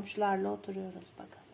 Komşularla oturuyoruz bakalım.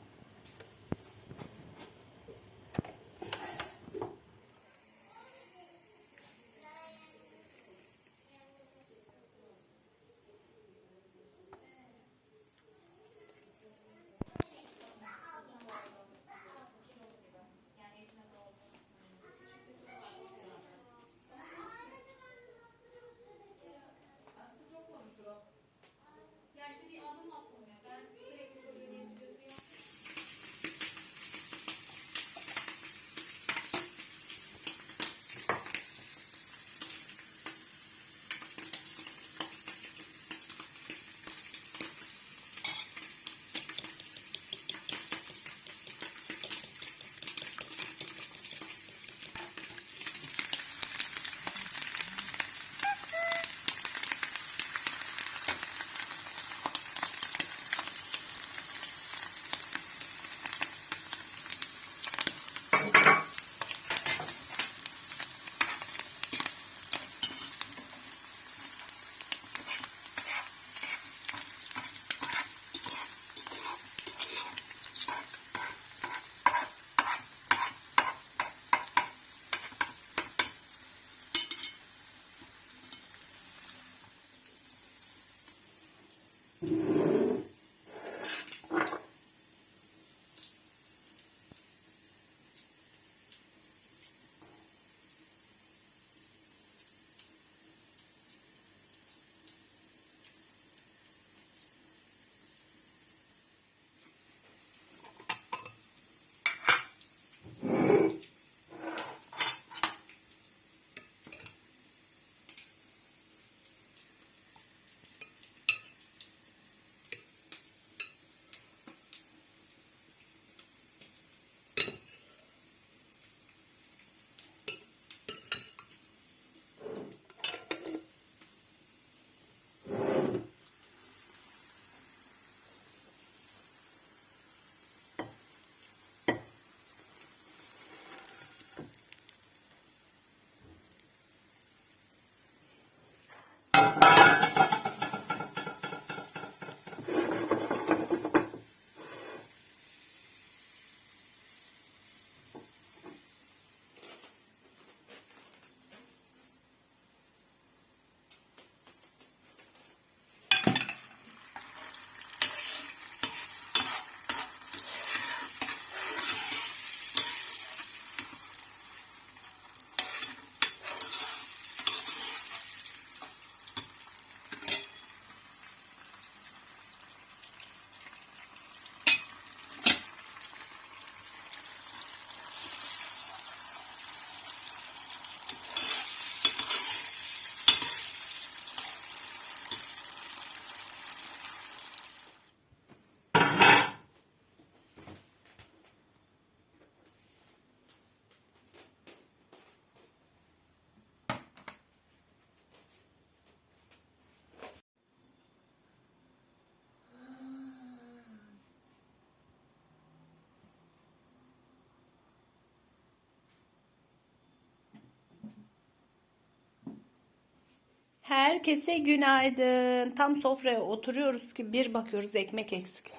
Herkese günaydın. Tam sofraya oturuyoruz ki bir bakıyoruz ekmek eksik.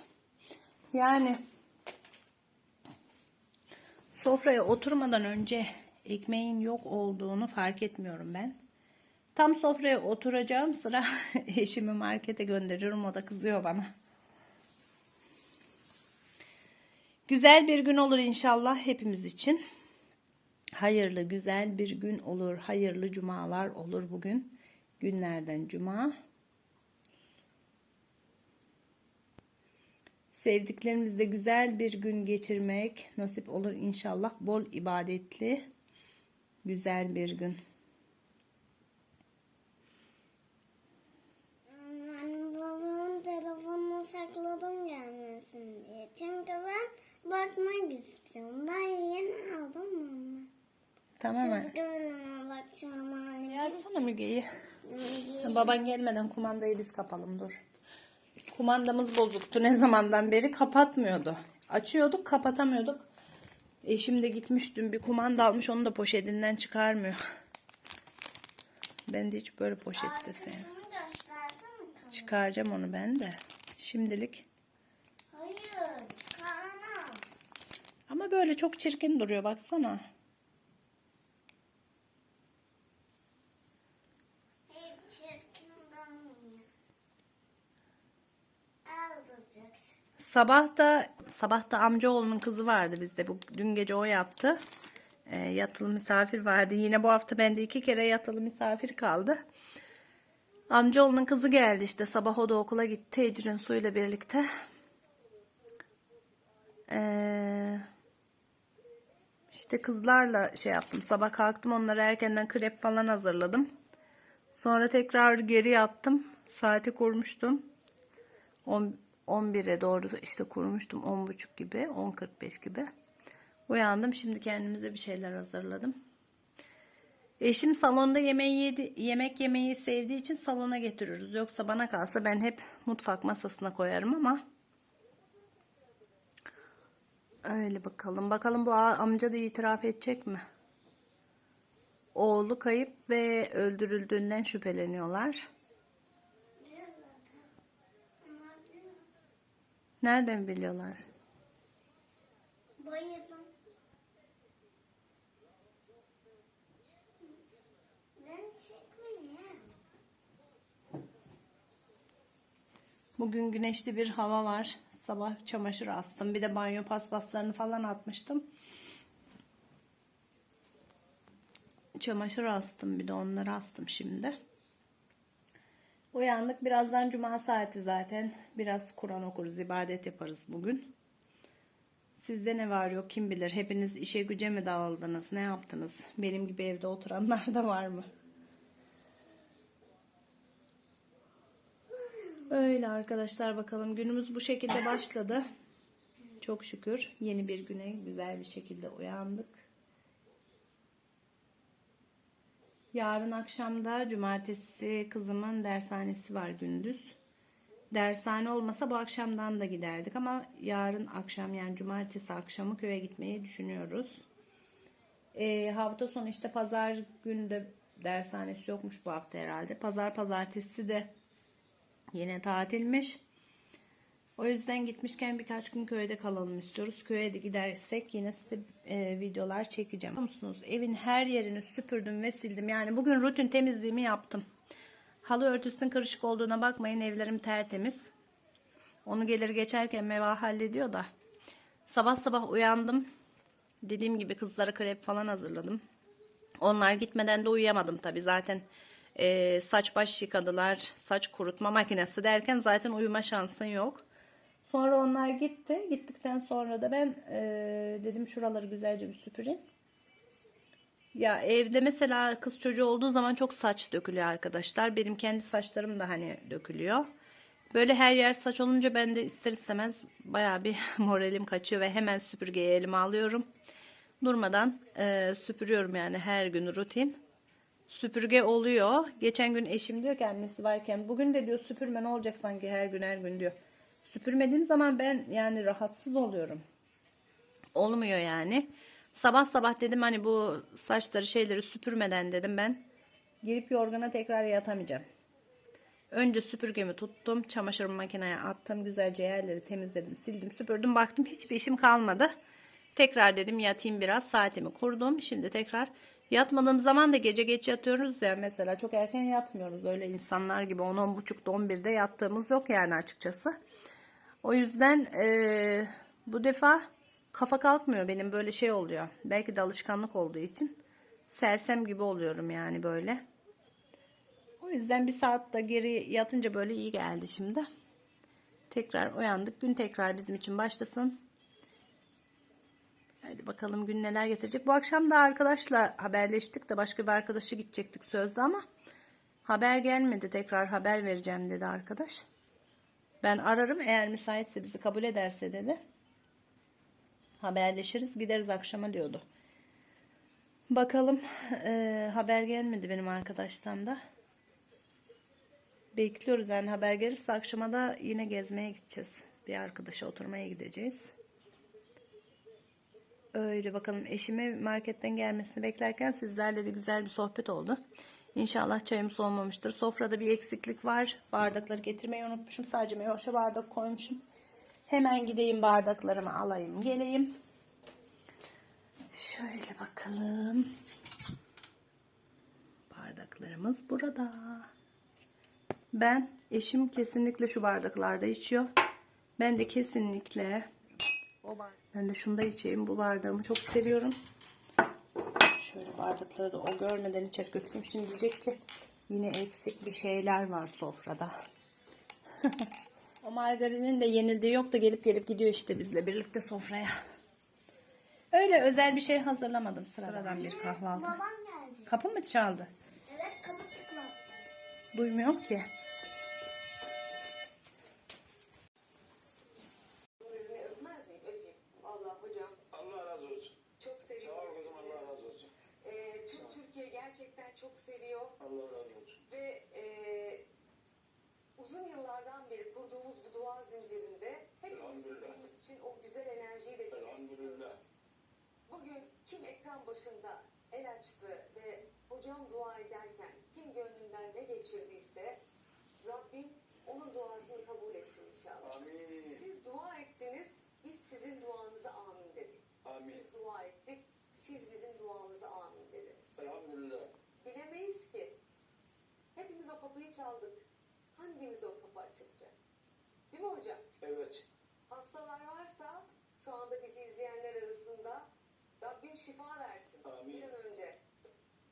Yani sofraya oturmadan önce ekmeğin yok olduğunu fark etmiyorum ben. Tam sofraya oturacağım sıra eşimi markete gönderiyorum o da kızıyor bana. Güzel bir gün olur inşallah hepimiz için. Hayırlı güzel bir gün olur. Hayırlı cumalar olur bugün. Günlerden cuma. Sevdiklerimizle güzel bir gün geçirmek nasip olur inşallah. Bol ibadetli güzel bir gün. Babamın telefonunu sakladım gelmesin diye. Çünkü ben bakmak istiyorum. Ben yeni aldım onu. Tamam Siz görün bakacağım halime. Yazsana Müge'yi. Baban gelmeden kumandayı biz kapalım dur. Kumandamız bozuktu ne zamandan beri kapatmıyordu. Açıyorduk kapatamıyorduk. Eşim de gitmiş dün bir kumanda almış onu da poşetinden çıkarmıyor. Ben de hiç böyle poşette sevmem. Çıkaracağım onu ben de. Şimdilik. Hayır. Ama böyle çok çirkin duruyor baksana. Hiç çirkin olmuyor. Aldıcık. Sabah da sabah da amcaoğlunun kızı vardı bizde. Bu dün gece o yattı. Ee, yatılı misafir vardı. Yine bu hafta bende iki kere yatılı misafir kaldı. Amcaoğlunun kızı geldi işte. Sabah o da okula gitti. Ecrin Su birlikte. Ee, işte kızlarla şey yaptım. Sabah kalktım onlara erkenden krep falan hazırladım. Sonra tekrar geri yattım. Saati kurmuştum. 10 11'e doğru işte kurmuştum 10.30 gibi 10.45 gibi. Uyandım şimdi kendimize bir şeyler hazırladım. Eşim salonda yemeği yedi, yemek yemeyi sevdiği için salona getiriyoruz. Yoksa bana kalsa ben hep mutfak masasına koyarım ama. Öyle bakalım. Bakalım bu amca da itiraf edecek mi? Oğlu kayıp ve öldürüldüğünden şüpheleniyorlar nereden biliyorlar Bayıldım. Bugün güneşli bir hava var. Sabah çamaşır astım. Bir de banyo paspaslarını falan atmıştım. Çamaşır astım. Bir de onları astım şimdi. Uyandık. Birazdan cuma saati zaten. Biraz Kur'an okuruz, ibadet yaparız bugün. Sizde ne var yok kim bilir. Hepiniz işe güce mi dağıldınız? Ne yaptınız? Benim gibi evde oturanlar da var mı? Öyle arkadaşlar bakalım günümüz bu şekilde başladı. Çok şükür yeni bir güne güzel bir şekilde uyandık. Yarın akşamda cumartesi kızımın dershanesi var gündüz. Dershane olmasa bu akşamdan da giderdik ama yarın akşam yani cumartesi akşamı köye gitmeyi düşünüyoruz. Ee, hafta sonu işte pazar günü de dershanesi yokmuş bu hafta herhalde. Pazar pazartesi de Yine tatilmiş. O yüzden gitmişken birkaç gün köyde kalalım istiyoruz. Köye de gidersek yine size e, videolar çekeceğim. Biliyor musunuz? Evin her yerini süpürdüm ve sildim. Yani bugün rutin temizliğimi yaptım. Halı örtüsünün kırışık olduğuna bakmayın. Evlerim tertemiz. Onu gelir geçerken Meva hallediyor da. Sabah sabah uyandım. Dediğim gibi kızlara krep falan hazırladım. Onlar gitmeden de uyuyamadım tabi zaten e, saç baş yıkadılar saç kurutma makinesi derken zaten uyuma şansın yok. Sonra onlar gitti. Gittikten sonra da ben e, dedim şuraları güzelce bir süpüreyim. Ya evde mesela kız çocuğu olduğu zaman çok saç dökülüyor arkadaşlar. Benim kendi saçlarım da hani dökülüyor. Böyle her yer saç olunca ben de ister istemez baya bir moralim kaçıyor ve hemen süpürgeyi elime alıyorum. Durmadan e, süpürüyorum yani her gün rutin. Süpürge oluyor. Geçen gün eşim diyor ki annesi varken bugün de diyor süpürme ne olacak sanki her gün her gün diyor. Süpürmediğim zaman ben yani rahatsız oluyorum. Olmuyor yani. Sabah sabah dedim hani bu saçları şeyleri süpürmeden dedim ben girip yorgana tekrar yatamayacağım. Önce süpürgemi tuttum. Çamaşır makineye attım. Güzelce yerleri temizledim. Sildim süpürdüm. Baktım hiçbir işim kalmadı. Tekrar dedim yatayım biraz. Saatimi kurdum. Şimdi tekrar yatmadığım zaman da gece geç yatıyoruz ya. Mesela çok erken yatmıyoruz. Öyle insanlar gibi 10-10.30'da 11'de yattığımız yok yani açıkçası. O yüzden eee, bu defa kafa kalkmıyor benim böyle şey oluyor. Belki de alışkanlık olduğu için sersem gibi oluyorum yani böyle. O yüzden bir saat de geri yatınca böyle iyi geldi şimdi. Tekrar uyandık. Gün tekrar bizim için başlasın. Hadi bakalım gün neler getirecek. Bu akşam da arkadaşla haberleştik de başka bir arkadaşı gidecektik sözde ama haber gelmedi. Tekrar haber vereceğim dedi arkadaş. Ben ararım eğer müsaitse bizi kabul ederse dedi. Haberleşiriz gideriz akşama diyordu. Bakalım eee, haber gelmedi benim arkadaştan da. Bekliyoruz yani haber gelirse akşama da yine gezmeye gideceğiz. Bir arkadaşa oturmaya gideceğiz. Öyle bakalım eşime marketten gelmesini beklerken sizlerle de güzel bir sohbet oldu. İnşallah çayım soğumamıştır. Sofrada bir eksiklik var. Bardakları getirmeyi unutmuşum. Sadece meyoşa bardak koymuşum. Hemen gideyim bardaklarımı alayım geleyim. Şöyle bakalım. Bardaklarımız burada. Ben eşim kesinlikle şu bardaklarda içiyor. Ben de kesinlikle ben de şunda içeyim. Bu bardağımı çok seviyorum. Şöyle bardakları da o görmeden içeri götüreyim. Şimdi diyecek ki yine eksik bir şeyler var sofrada. o margarinin de yenildiği yok da gelip gelip gidiyor işte bizle birlikte sofraya. Öyle özel bir şey hazırlamadım sıradan bir kahvaltı. Babam geldi. Kapı mı çaldı? Evet kapı tıkladı. Duymuyorum ki. Sizinle öpmez miyim? Öpeyim. Vallahi hocam Allah razı olsun. çok Sağ seviyorum ol kızım sizi. Allah razı olsun. Ee, tüm Türkiye gerçekten çok seviyor Allah razı olsun. ve e, uzun yıllardan beri kurduğumuz bu dua zincirinde hepimiz Elhamdülillah. birbirimiz için o güzel enerjiyi de bilmek Elhamdülillah. istiyoruz. Bugün başında el açtı ve hocam dua ederken kim gönlünden ne geçirdiyse Rabbim onun duasını kabul etsin inşallah. Amin. Siz dua ettiniz, biz sizin duanıza amin dedik. Amin. Biz dua ettik, siz bizim duamıza amin dediniz. Elhamdülillah. Bilemeyiz ki hepimiz o kapıyı çaldık. Hangimiz o kapı açılacak? Değil mi hocam? Evet. Hastalar varsa şu anda bizi izleyenler arasında Rabbim şifa versin. Amin. Bir an önce.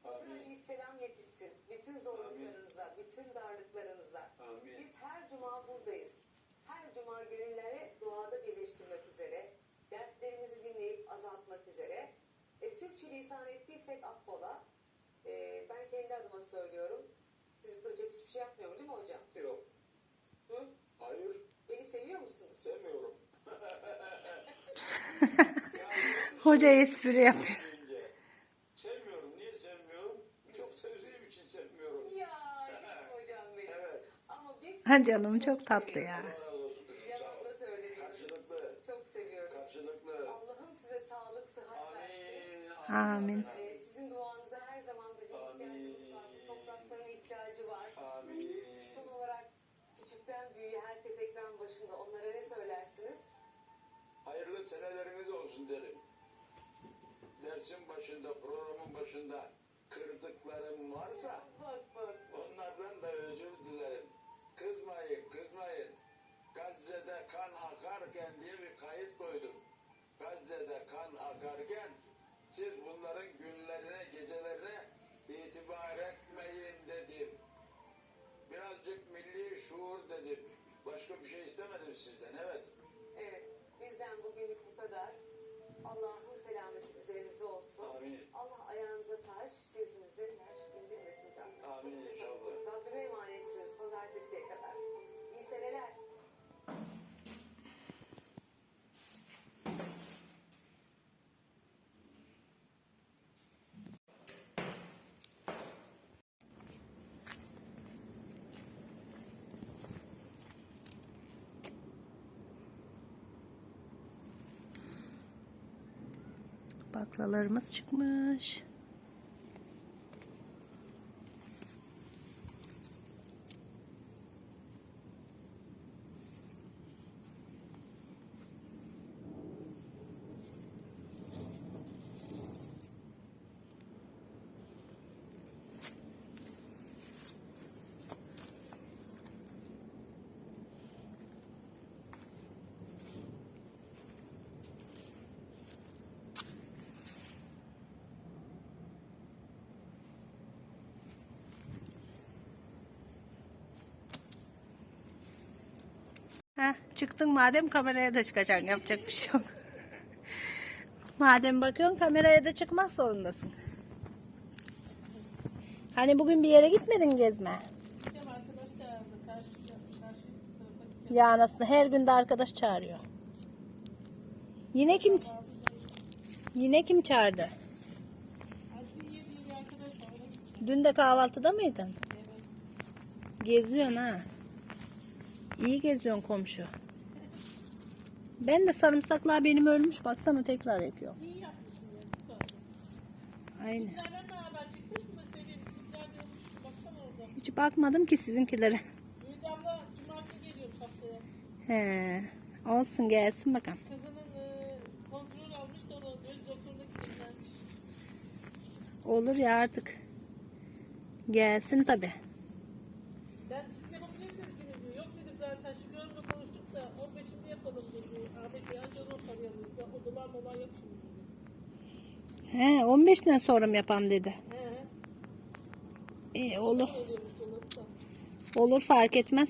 Amin. Aleyhisselam yetişsin. Bütün zorluklarınıza, bütün darlıklarınıza. Amin. Biz her cuma buradayız. Her cuma gönülleri duada birleştirmek üzere. Dertlerimizi dinleyip azaltmak üzere. E, Sürçü lisan ettiysek affola. E, ben kendi adıma söylüyorum. Sizi kıracak hiçbir şey yapmıyorum değil mi hocam? Yok. Hı? Hayır. Beni seviyor musunuz? Sevmiyorum. Hoca espri yapıyor. Deyince, Sevmiyorum. Niye sevmiyorum? Çok sevdiğim için sevmiyorum. Ya canım hocam benim. Evet. Ama biz Ha canım çok tatlı ya. Allah razı olsun kızım. Sağ Yalan da ol. söylemiyoruz. Karşılıklı. Çok seviyoruz. Karşılıklı. Allah'ım size sağlık, sıhhat versin. Amin. Amin. Şuur dedim. Başka bir şey istemedim sizden, evet. Evet. Bizden bugünlük bu kadar. Baklalarımız çıkmış. Çıktın madem kameraya da çıkacaksın. Yapacak bir şey yok. madem bakıyorsun kameraya da çıkmak zorundasın. Hani bugün bir yere gitmedin gezme? Ya anasını her gün de arkadaş çağırıyor. Yine kim Yine kim çağırdı? Dün de kahvaltıda mıydın? Geziyorsun ha. İyi geziyorsun komşu. Ben de sarımsaklar benim ölmüş. Baksana tekrar ekiyor. İyi yapmışsın ya. Aynen. Hiç bakmadım ki sizinkilere. Müjde abla cumartesi geliyormuş haftaya. He. Olsun gelsin bakalım. Kızının e, kontrol almış da onu göz doktoruna gideceklermiş. Olur ya artık. Gelsin tabi. Ben siz yapabilirsiniz gibi diyor. Yok dedim zaten Şükrü Hanım'la konuştuk da 15'inde yapalım dedi. Ahmet Bey anca onu sarıyalım. Ya odalar molar yok şimdi dedi. He 15'ten sonra mı yapam dedi. He. İyi olur. Oluyormuş dolapta. Olur fark etmez.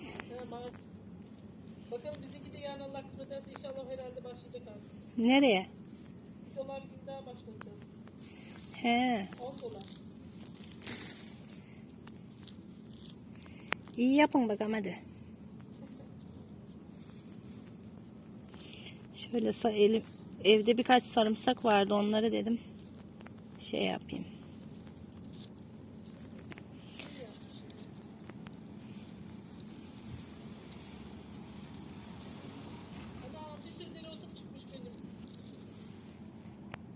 Bakalım bizimki de yarın Allah kısmet ederse inşallah herhalde başlayacak artık. Nereye? Bir dolar gibi daha başlayacağız. He. 10 dolar. İyi yapın bakalım hadi. Şöyle elim, evde birkaç sarımsak vardı onları dedim. Şey yapayım.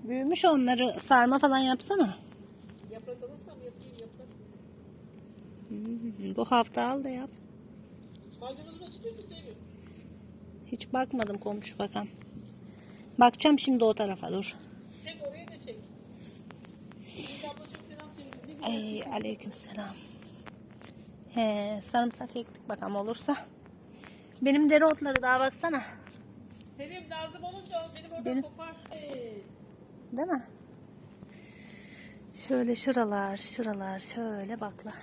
Büyümüş onları sarma falan yapsana. Yaprak alırsam yapayım yaprak. Hmm, bu hafta al da yap. Maydanozuma çıkıyor mu sevmiyorum. Hiç bakmadım komşu bakan. Bakacağım şimdi o tarafa dur. Çek oraya da çek. Ay aleyküm selam. He, sarımsak ektik bakalım olursa. Benim dereotları daha baksana. Selim lazım olunca benim oradan Benim- kopar. Değil mi? Şöyle şuralar, şuralar, şöyle bakla.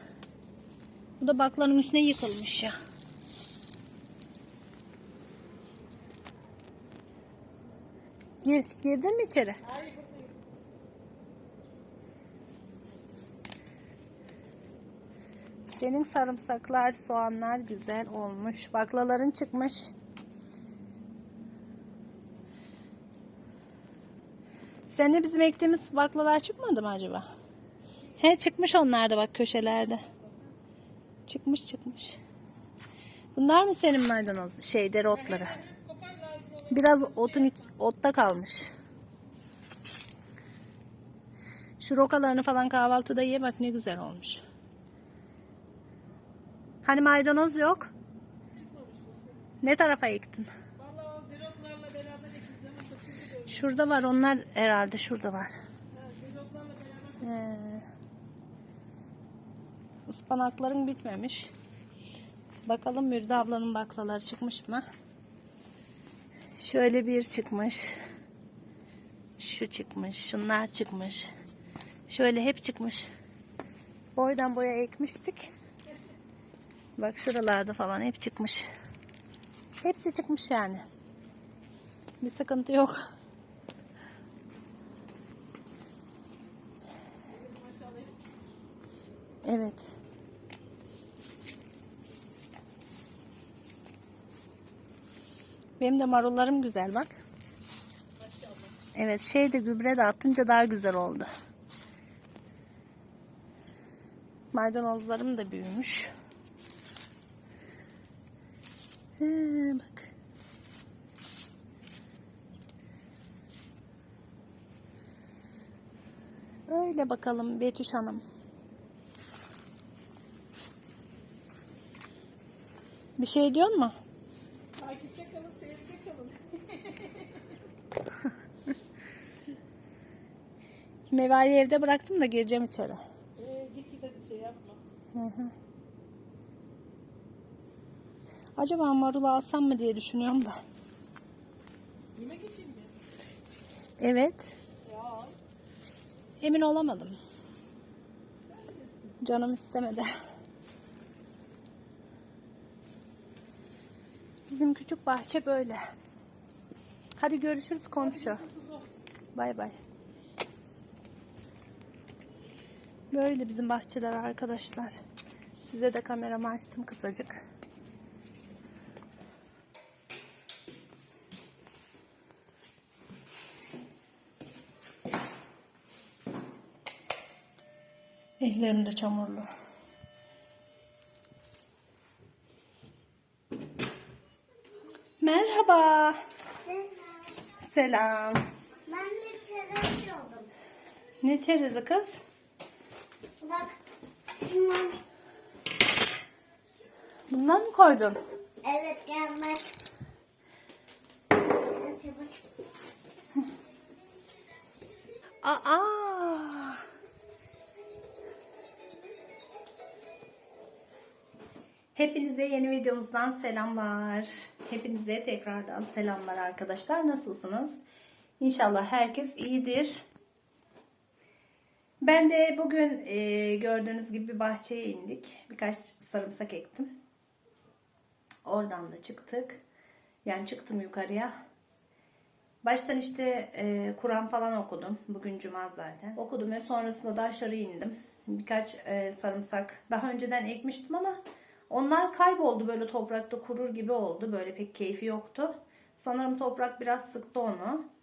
Bu da baklanın üstüne yıkılmış ya. Gir, girdin mi içeri? Senin sarımsaklar, soğanlar güzel olmuş. Baklaların çıkmış. Senin bizim ektiğimiz baklalar çıkmadı mı acaba? He çıkmış onlar da bak köşelerde. Çıkmış çıkmış. Bunlar mı senin maydanoz şey dereotları? Biraz otun otta kalmış. Şu rokalarını falan kahvaltıda ye bak ne güzel olmuş. Hani maydanoz yok? Ne tarafa ektin? Şurada var onlar herhalde şurada var. Ee, bitmemiş. Bakalım Mürde ablanın baklaları çıkmış mı? Şöyle bir çıkmış. Şu çıkmış. Şunlar çıkmış. Şöyle hep çıkmış. Boydan boya ekmiştik. Bak şuralarda falan hep çıkmış. Hepsi çıkmış yani. Bir sıkıntı yok. Evet. Benim de marullarım güzel bak. Evet şey de gübre de atınca daha güzel oldu. Maydanozlarım da büyümüş. He, bak. Öyle bakalım Betüş Hanım. Bir şey diyor mu? Meva'yı evde bıraktım da gireceğim içeri. Ee, git git hadi şey yapma. Acaba marul alsam mı diye düşünüyorum da. Yemek için mi? Evet. Ya. Emin olamadım. Canım istemedi. Bizim küçük bahçe böyle. Hadi görüşürüz komşu. Bay bay. Böyle bizim bahçeler arkadaşlar. Size de kameramı açtım kısacık. Ellerim de çamurlu. Merhaba. Selam. Selam. Ben de çerez oldum. Ne çerezi kız? Bundan mı koydun? Evet gel bak. Hadi bak. Aa! Hepinize yeni videomuzdan selamlar. Hepinize tekrardan selamlar arkadaşlar. Nasılsınız? İnşallah herkes iyidir. Ben de bugün e, gördüğünüz gibi bahçeye indik. Birkaç sarımsak ektim. Oradan da çıktık. Yani çıktım yukarıya. Baştan işte e, Kur'an falan okudum. Bugün cuma zaten. Okudum ve sonrasında da aşağı indim. Birkaç e, sarımsak daha önceden ekmiştim ama onlar kayboldu böyle toprakta kurur gibi oldu. Böyle pek keyfi yoktu. Sanırım toprak biraz sıktı onu.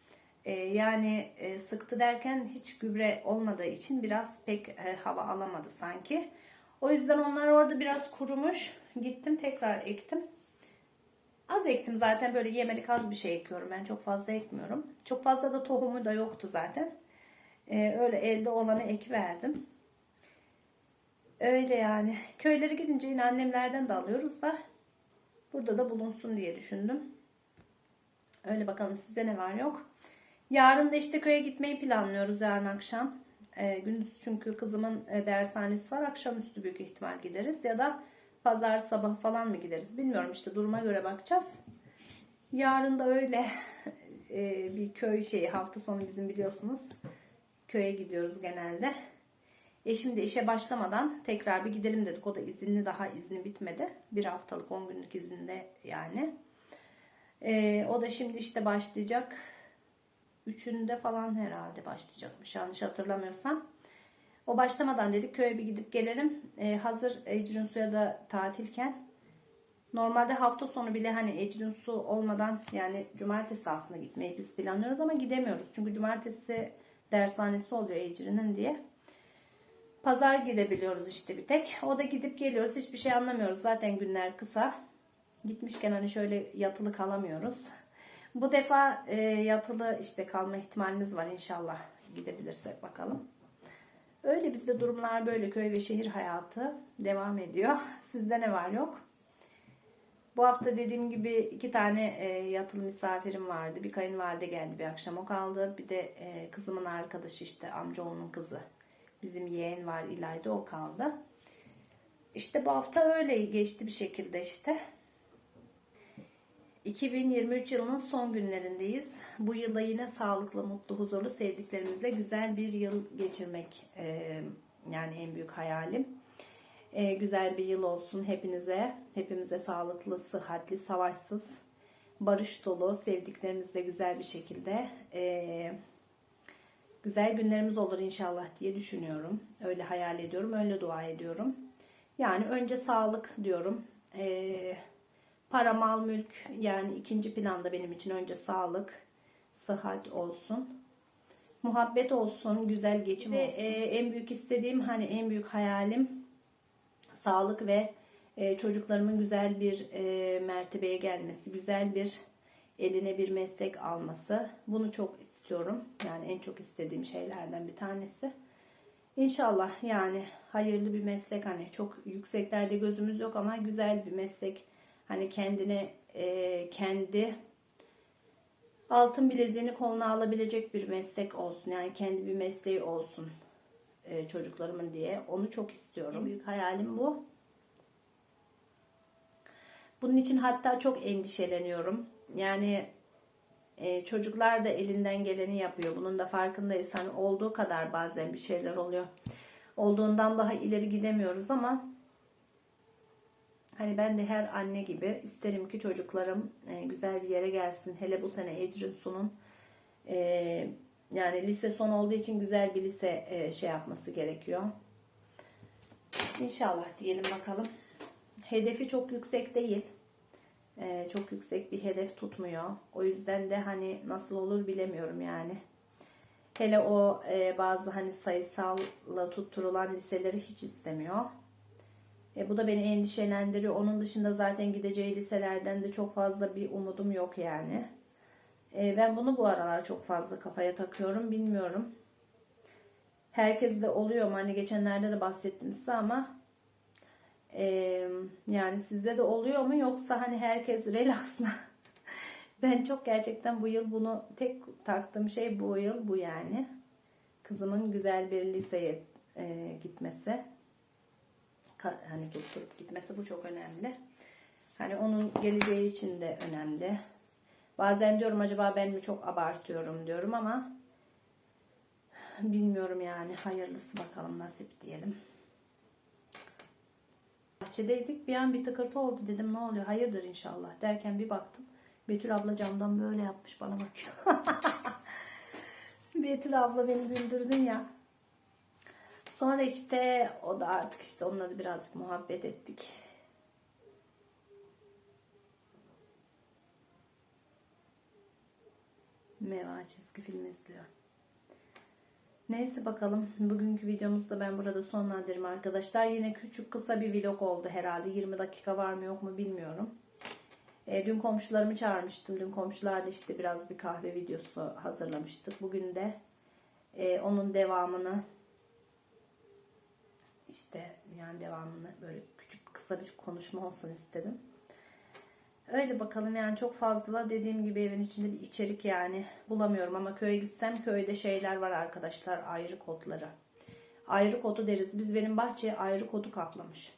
E, yani e, sıktı derken hiç gübre olmadığı için biraz pek e, hava alamadı sanki. O yüzden onlar orada biraz kurumuş. Gittim tekrar ektim. Az ektim zaten böyle yemelik az bir şey ekiyorum. Ben çok fazla ekmiyorum. Çok fazla da tohumu da yoktu zaten. Ee, öyle elde olanı ek verdim. Öyle yani. Köylere gidince yine annemlerden de alıyoruz da burada da bulunsun diye düşündüm. Öyle bakalım sizde ne var yok. Yarın da işte köye gitmeyi planlıyoruz yarın akşam. Ee, gündüz çünkü kızımın e, dershanesi var. Akşamüstü büyük ihtimal gideriz ya da pazar sabah falan mı gideriz bilmiyorum işte duruma göre bakacağız. Yarın da öyle e, bir köy şeyi hafta sonu bizim biliyorsunuz köye gidiyoruz genelde. Eşim de işe başlamadan tekrar bir gidelim dedik. O da izinli daha izni bitmedi. Bir haftalık 10 günlük izinde yani. E, o da şimdi işte başlayacak. Üçünde falan herhalde başlayacakmış yanlış hatırlamıyorsam. O başlamadan dedik köye bir gidip gelelim. Ee, hazır Ecrin Su'ya da tatilken. Normalde hafta sonu bile hani Ecrin Su olmadan yani cumartesi aslında gitmeyi biz planlıyoruz ama gidemiyoruz. Çünkü cumartesi dershanesi oluyor Ecrin'in diye. Pazar gidebiliyoruz işte bir tek. O da gidip geliyoruz. Hiçbir şey anlamıyoruz. Zaten günler kısa. Gitmişken hani şöyle yatılı kalamıyoruz. Bu defa e, yatılı işte kalma ihtimaliniz var inşallah gidebilirsek bakalım. Öyle bizde durumlar böyle köy ve şehir hayatı devam ediyor. Sizde ne var yok? Bu hafta dediğim gibi iki tane e, yatılı misafirim vardı. Bir kayınvalide geldi bir akşam o kaldı. Bir de e, kızımın arkadaşı işte amcaoğlunun kızı. Bizim yeğen var İlayda o kaldı. İşte bu hafta öyle geçti bir şekilde işte. 2023 yılının son günlerindeyiz. Bu yılda yine sağlıklı, mutlu, huzurlu sevdiklerimizle güzel bir yıl geçirmek e, yani en büyük hayalim. E, güzel bir yıl olsun hepinize. Hepimize sağlıklı, sıhhatli, savaşsız, barış dolu, sevdiklerimizle güzel bir şekilde e, güzel günlerimiz olur inşallah diye düşünüyorum. Öyle hayal ediyorum, öyle dua ediyorum. Yani önce sağlık diyorum. Eee Para, mal, mülk yani ikinci planda benim için önce sağlık, sıhhat olsun. Muhabbet olsun, güzel geçim ve e, en büyük istediğim hani en büyük hayalim sağlık ve e, çocuklarımın güzel bir e, mertebeye gelmesi, güzel bir eline bir meslek alması. Bunu çok istiyorum. Yani en çok istediğim şeylerden bir tanesi. İnşallah yani hayırlı bir meslek hani çok yükseklerde gözümüz yok ama güzel bir meslek Hani kendine e, kendi altın bileziğini koluna alabilecek bir meslek olsun. Yani kendi bir mesleği olsun e, çocuklarımın diye. Onu çok istiyorum. En büyük hayalim bu. Bunun için hatta çok endişeleniyorum. Yani e, çocuklar da elinden geleni yapıyor. Bunun da farkındayız. Hani olduğu kadar bazen bir şeyler oluyor. Olduğundan daha ileri gidemiyoruz ama Hani ben de her anne gibi isterim ki çocuklarım e, güzel bir yere gelsin. Hele bu sene Ecrin Su'nun e, yani lise son olduğu için güzel bir lise e, şey yapması gerekiyor. İnşallah diyelim bakalım. Hedefi çok yüksek değil. E, çok yüksek bir hedef tutmuyor. O yüzden de hani nasıl olur bilemiyorum yani. Hele o bazı hani sayısalla tutturulan liseleri hiç istemiyor. E, bu da beni endişelendiriyor. Onun dışında zaten gideceği liselerden de çok fazla bir umudum yok yani. E, ben bunu bu aralar çok fazla kafaya takıyorum. Bilmiyorum. Herkes de oluyor mu? Hani geçenlerde de bahsettim size ama Ee, yani sizde de oluyor mu yoksa hani herkes relax mı? ben çok gerçekten bu yıl bunu tek taktığım şey bu yıl bu yani. Kızımın güzel bir liseye e, gitmesi. Hani tutturup gitmesi bu çok önemli. Hani onun geleceği için de önemli. Bazen diyorum acaba ben mi çok abartıyorum diyorum ama bilmiyorum yani hayırlısı bakalım nasip diyelim. Bahçedeydik bir an bir tıkırtı oldu dedim ne oluyor hayırdır inşallah derken bir baktım Betül abla camdan böyle yapmış bana bakıyor. Betül abla beni güldürdün ya. Sonra işte o da artık işte onunla da birazcık muhabbet ettik. Meva çizgi film izliyor. Neyse bakalım. Bugünkü videomuzu da ben burada sonlandırayım arkadaşlar. Yine küçük kısa bir vlog oldu herhalde. 20 dakika var mı yok mu bilmiyorum. E, dün komşularımı çağırmıştım. Dün komşularla işte biraz bir kahve videosu hazırlamıştık. Bugün de e, onun devamını işte yani devamını böyle küçük kısa bir konuşma olsun istedim. Öyle bakalım yani çok fazla dediğim gibi evin içinde bir içerik yani bulamıyorum ama köye gitsem köyde şeyler var arkadaşlar ayrı kodları. Ayrı kodu deriz. Biz benim bahçeye ayrı kodu kaplamış.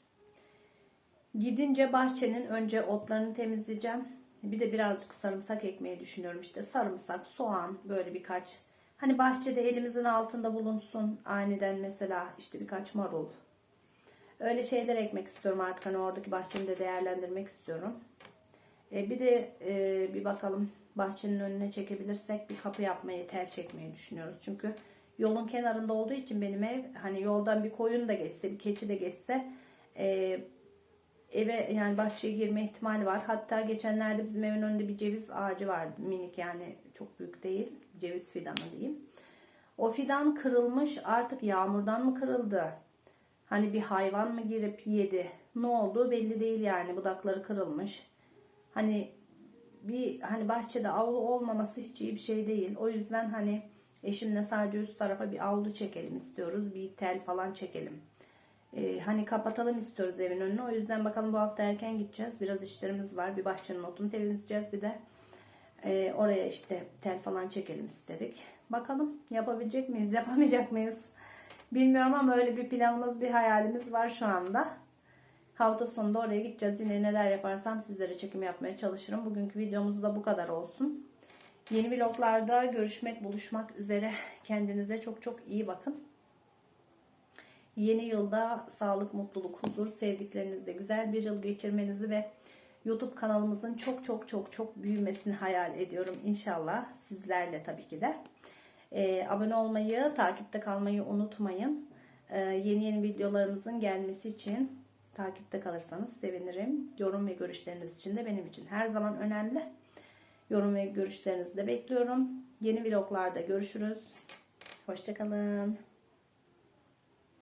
Gidince bahçenin önce otlarını temizleyeceğim. Bir de birazcık sarımsak ekmeyi düşünüyorum. İşte sarımsak, soğan böyle birkaç. Hani bahçede elimizin altında bulunsun. Aniden mesela işte birkaç marul. Öyle şeyler ekmek istiyorum artık. Hani oradaki bahçemi de değerlendirmek istiyorum. E, bir de e, bir bakalım bahçenin önüne çekebilirsek bir kapı yapmayı, tel çekmeyi düşünüyoruz. Çünkü yolun kenarında olduğu için benim ev hani yoldan bir koyun da geçse, bir keçi de geçse e, eve yani bahçeye girme ihtimali var. Hatta geçenlerde bizim evin önünde bir ceviz ağacı vardı. Minik yani çok büyük değil. Ceviz fidanı diyeyim. O fidan kırılmış artık yağmurdan mı kırıldı? Hani bir hayvan mı girip yedi? Ne oldu belli değil yani budakları kırılmış. Hani bir hani bahçede avlu olmaması hiç iyi bir şey değil. O yüzden hani eşimle sadece üst tarafa bir avlu çekelim istiyoruz. Bir tel falan çekelim. Ee, hani kapatalım istiyoruz evin önünü. O yüzden bakalım bu hafta erken gideceğiz. Biraz işlerimiz var. Bir bahçenin otunu temizleyeceğiz. Bir de e, oraya işte tel falan çekelim istedik. Bakalım yapabilecek miyiz, yapamayacak mıyız? Bilmiyorum ama öyle bir planımız, bir hayalimiz var şu anda. Hafta sonunda oraya gideceğiz. Yine neler yaparsam sizlere çekim yapmaya çalışırım. Bugünkü videomuz da bu kadar olsun. Yeni vloglarda görüşmek, buluşmak üzere. Kendinize çok çok iyi bakın. Yeni yılda sağlık, mutluluk, huzur, sevdiklerinizle güzel bir yıl geçirmenizi ve YouTube kanalımızın çok çok çok çok büyümesini hayal ediyorum inşallah. Sizlerle tabii ki de. Ee, abone olmayı, takipte kalmayı unutmayın. Ee, yeni yeni videolarımızın gelmesi için takipte kalırsanız sevinirim. Yorum ve görüşleriniz için de benim için her zaman önemli. Yorum ve görüşlerinizi de bekliyorum. Yeni vloglarda görüşürüz. Hoşçakalın.